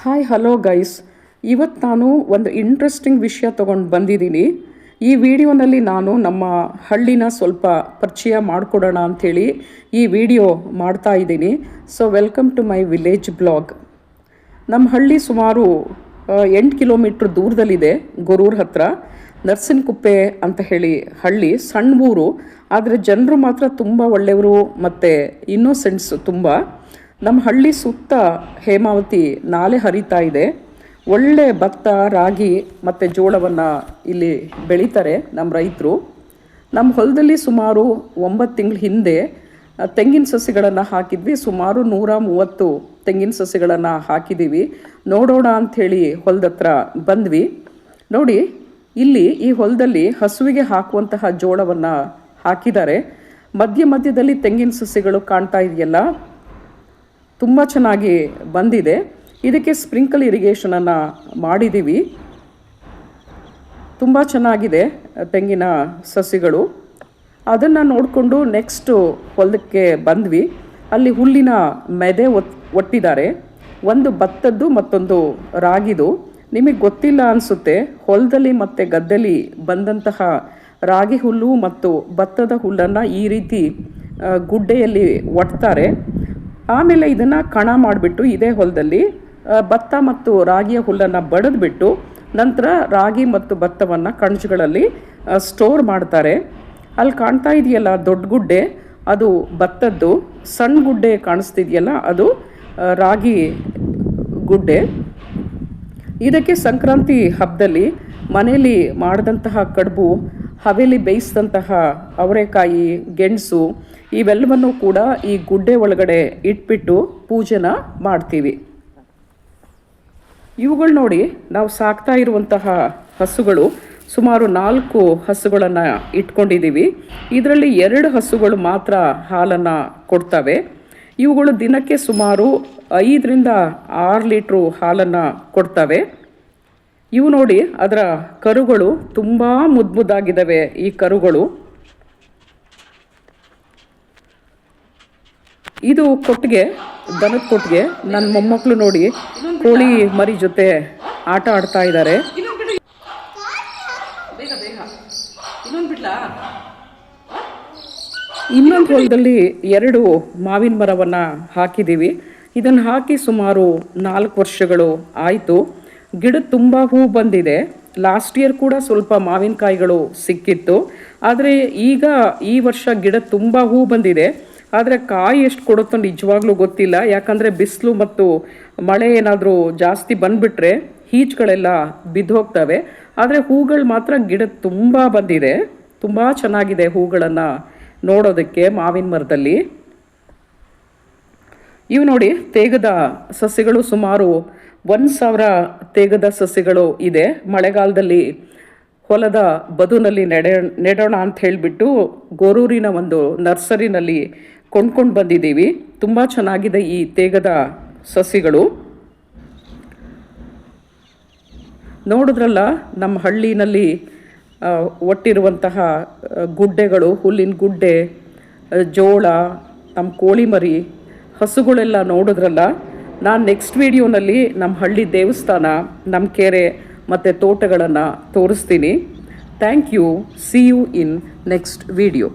Hi hello guys ಇವತ್ತು ನಾನು ಒಂದು ಇಂಟ್ರೆಸ್ಟಿಂಗ್ ವಿಷಯ ತೊಗೊಂಡು ಬಂದಿದ್ದೀನಿ. ಈ ವಿಡಿಯೋನಲ್ಲಿ ನಾನು ನಮ್ಮ ಹಳ್ಳಿನ ಸ್ವಲ್ಪ ಪರಿಚಯ ಮಾಡಿಕೊಡೋಣ ಅಂಥೇಳಿ ಈ ವಿಡಿಯೋ ಮಾಡ್ತಾ ಇದ್ದೀನಿ. So welcome to my village blog ನಮ್ಮ ಹಳ್ಳಿ ಸುಮಾರು ಎಂಟು ಕಿಲೋಮೀಟ್ರ್ ದೂರದಲ್ಲಿದೆ ಗೊರೂರ್ ಹತ್ರ. ನರ್ಸಿನಕುಪ್ಪೆ ಅಂತ ಹೇಳಿ ಹಳ್ಳಿ, ಸಣ್ಣ ಊರು. ಆದರೆ ಜನರು ಮಾತ್ರ ತುಂಬ ಒಳ್ಳೆಯವರು ಮತ್ತು ಇನ್ನೋಸೆಂಟ್ಸ್ ತುಂಬ. ನಮ್ಮ ಹಳ್ಳಿ ಸುತ್ತ ಹೇಮಾವತಿ ನಾಲೆ ಹರಿತಾ ಇದೆ. ಒಳ್ಳೆ ಭತ್ತ, ರಾಗಿ ಮತ್ತು ಜೋಳವನ್ನು ಇಲ್ಲಿ ಬೆಳೀತಾರೆ ನಮ್ಮ ರೈತರು. ನಮ್ಮ ಹೊಲದಲ್ಲಿ ಸುಮಾರು ಒಂಬತ್ತು ತಿಂಗಳ ಹಿಂದೆ ತೆಂಗಿನ ಸಸಿಗಳನ್ನು ಹಾಕಿದ್ವಿ. ಸುಮಾರು ನೂರ ಮೂವತ್ತು ತೆಂಗಿನ ಸಸಿಗಳನ್ನು ಹಾಕಿದ್ದೀವಿ ನೋಡೋಣ ಅಂಥೇಳಿ ಹೊಲದ ಹತ್ರ ಬಂದ್ವಿ. ನೋಡಿ, ಇಲ್ಲಿ ಈ ಹೊಲದಲ್ಲಿ ಹಸುವಿಗೆ ಹಾಕುವಂತಹ ಜೋಳವನ್ನು ಹಾಕಿದ್ದಾರೆ. ಮಧ್ಯ ಮಧ್ಯದಲ್ಲಿ ತೆಂಗಿನ ಸಸಿಗಳು ಕಾಣ್ತಾ ಇದೆಯಲ್ಲ ತುಂಬ ಚೆನ್ನಾಗಿ ಬಂದಿದೆ. ಇದಕ್ಕೆ ಸ್ಪ್ರಿಂಕಲ್ ಇರಿಗೇಷನನ್ನು ಮಾಡಿದ್ದೀವಿ ತುಂಬ ಚೆನ್ನಾಗಿದೆ ತೆಂಗಿನ ಸಸಿಗಳು. ಅದನ್ನು ನೋಡಿಕೊಂಡು ನೆಕ್ಸ್ಟು ಹೊಲಕ್ಕೆ ಬಂದ್ವಿ. ಅಲ್ಲಿ ಹುಲ್ಲಿನ ಮೆದೆ ಒತ್ ಒಟ್ಟಿದ್ದಾರೆ. ಒಂದು ಭತ್ತದ್ದು ಮತ್ತೊಂದು ರಾಗಿದು. ನಿಮಗೆ ಗೊತ್ತಿಲ್ಲ ಅನಿಸುತ್ತೆ, ಹೊಲದಲ್ಲಿ ಮತ್ತು ಗದ್ದೆಲಿ ಬಂದಂತಹ ರಾಗಿ ಹುಲ್ಲು ಮತ್ತು ಭತ್ತದ ಹುಲ್ಲನ್ನು ಈ ರೀತಿ ಗುಡ್ಡೆಯಲ್ಲಿ ಒಟ್ತಾರೆ. ಆಮೇಲೆ ಇದನ್ನು ಕಣ ಮಾಡಿಬಿಟ್ಟು ಇದೇ ಹೊಲದಲ್ಲಿ ಭತ್ತ ಮತ್ತು ರಾಗಿಯ ಹುಲ್ಲನ್ನು ಬಡಿದ್ಬಿಟ್ಟು ನಂತರ ರಾಗಿ ಮತ್ತು ಭತ್ತವನ್ನು ಕಣಜಗಳಲ್ಲಿ ಸ್ಟೋರ್ ಮಾಡ್ತಾರೆ. ಅಲ್ಲಿ ಕಾಣ್ತಾ ಇದೆಯಲ್ಲ ದೊಡ್ಡ ಗುಡ್ಡೆ, ಅದು ಭತ್ತದ್ದು ಸಣ್ಣ ಗುಡ್ಡೆ ಕಾಣಿಸ್ತಿದೆಯಲ್ಲ, ಅದು ರಾಗಿ ಗುಡ್ಡೆ. ಇದಕ್ಕೆ ಸಂಕ್ರಾಂತಿ ಹಬ್ಬದಲ್ಲಿ ಮನೆಯಲ್ಲಿ ಮಾಡಿದಂತಹ ಕಡುಬು, ಹವೇಲಿ ಬೇಯಿಸಿದಂತಹ ಅವರೆಕಾಯಿ, ಗೆಣಸು ಇವೆಲ್ಲವನ್ನು ಕೂಡ ಈ ಗುಡ್ಡೆ ಒಳಗಡೆ ಇಟ್ಬಿಟ್ಟು ಪೂಜೆನ ಮಾಡ್ತೀವಿ. ಇವುಗಳು ನೋಡಿ ನಾವು ಸಾಕ್ತಾ ಇರುವಂತಹ ಹಸುಗಳು ಸುಮಾರು ನಾಲ್ಕು ಹಸುಗಳನ್ನು ಇಟ್ಕೊಂಡಿದ್ದೀವಿ. ಇದರಲ್ಲಿ ಎರಡು ಹಸುಗಳು ಮಾತ್ರ ಹಾಲನ್ನು ಕೊಡ್ತವೆ. ಇವುಗಳು ದಿನಕ್ಕೆ ಸುಮಾರು ಐದರಿಂದ ಆರು ಲೀಟ್ರು ಹಾಲನ್ನು ಕೊಡ್ತವೆ. ಇವು ನೋಡಿ ಅದರ ಕರುಗಳು ತುಂಬ ಮುದ್ದು ಮುದ್ದಾಗಿದ್ದಾವೆ ಈ ಕರುಗಳು. ಇದು ಕೊಟ್ಟಿಗೆ, ದನದ ಕೊಟ್ಟಿಗೆ. ನನ್ನ ಮೊಮ್ಮಕ್ಕಳು ನೋಡಿ, ಕೋಳಿ ಮರಿ ಜೊತೆ ಆಟ ಆಡ್ತಾ ಇದ್ದಾರೆ ಇನ್ನೊಂದು ಹೊಲದಲ್ಲಿ ಎರಡು ಮಾವಿನ ಮರವನ್ನು ಹಾಕಿದ್ದೀವಿ ಇದನ್ನು ಹಾಕಿ ಸುಮಾರು ನಾಲ್ಕು ವರ್ಷಗಳು ಆಯಿತು. ಗಿಡ ತುಂಬ ಹೂ ಬಂದಿದೆ. ಲಾಸ್ಟ್ ಇಯರ್ ಕೂಡ ಸ್ವಲ್ಪ ಮಾವಿನಕಾಯಿಗಳು ಸಿಕ್ಕಿತ್ತು. ಆದರೆ ಈಗ ಈ ವರ್ಷ ಗಿಡ ತುಂಬ ಹೂ ಬಂದಿದೆ. ಆದರೆ ಕಾಯಿ ಎಷ್ಟು ಕೊಡುತ್ತೋ ನಿಜವಾಗ್ಲೂ ಗೊತ್ತಿಲ್ಲ. ಯಾಕಂದರೆ ಬಿಸಿಲು ಮತ್ತು ಮಳೆ ಏನಾದರೂ ಜಾಸ್ತಿ ಬಂದುಬಿಟ್ರೆ ಹೀಚ್ಗಳೆಲ್ಲ ಬಿದ್ದು ಹೋಗ್ತವೆ ಆದರೆ ಹೂಗಳು ಮಾತ್ರ ಗಿಡ ತುಂಬ ಬಂದಿದೆ. ತುಂಬ ಚೆನ್ನಾಗಿದೆ ಹೂಗಳನ್ನು ನೋಡೋದಕ್ಕೆ ಮಾವಿನ ಮರದಲ್ಲಿ. ಇವು ನೋಡಿ ತೇಗದ ಸಸ್ಯಗಳು ಸುಮಾರು ಒಂದು ಸಾವಿರ ತೇಗದ ಸಸ್ಯಗಳು ಇದೆ. ಮಳೆಗಾಲದಲ್ಲಿ ಹೊಲದ ಬದುನಲ್ಲಿ ನೆಡೆ ನೆಡೋಣ ಅಂತ ಹೇಳಿಬಿಟ್ಟು ಗೋರೂರಿನ ಒಂದು ನರ್ಸರಿನಲ್ಲಿ ಕೊಂಡ್ಕೊಂಡು ಬಂದಿದ್ದೀವಿ. ತುಂಬ ಚೆನ್ನಾಗಿದೆ ಈ ತೇಗದ ಸಸಿಗಳು. ನೋಡಿದ್ರಲ್ಲ, ನಮ್ಮ ಹಳ್ಳಿನಲ್ಲಿ ಒಟ್ಟಿರುವಂತಹ ಗುಡ್ಡೆಗಳು, ಹುಲ್ಲಿನ ಗುಡ್ಡೆ ಜೋಳ, ನಮ್ಮ ಕೋಳಿ ಮರಿ ಹಸುಗಳೆಲ್ಲ ನೋಡಿದ್ರಲ್ಲ, ನಾನು ನೆಕ್ಸ್ಟ್ ವಿಡಿಯೋನಲ್ಲಿ ನಮ್ಮ ಹಳ್ಳಿ ದೇವಸ್ಥಾನ, ನಮ್ಮ ಕೆರೆ ಮತ್ತು ತೋಟಗಳನ್ನು ತೋರಿಸ್ತೀನಿ. Thank you see you in next video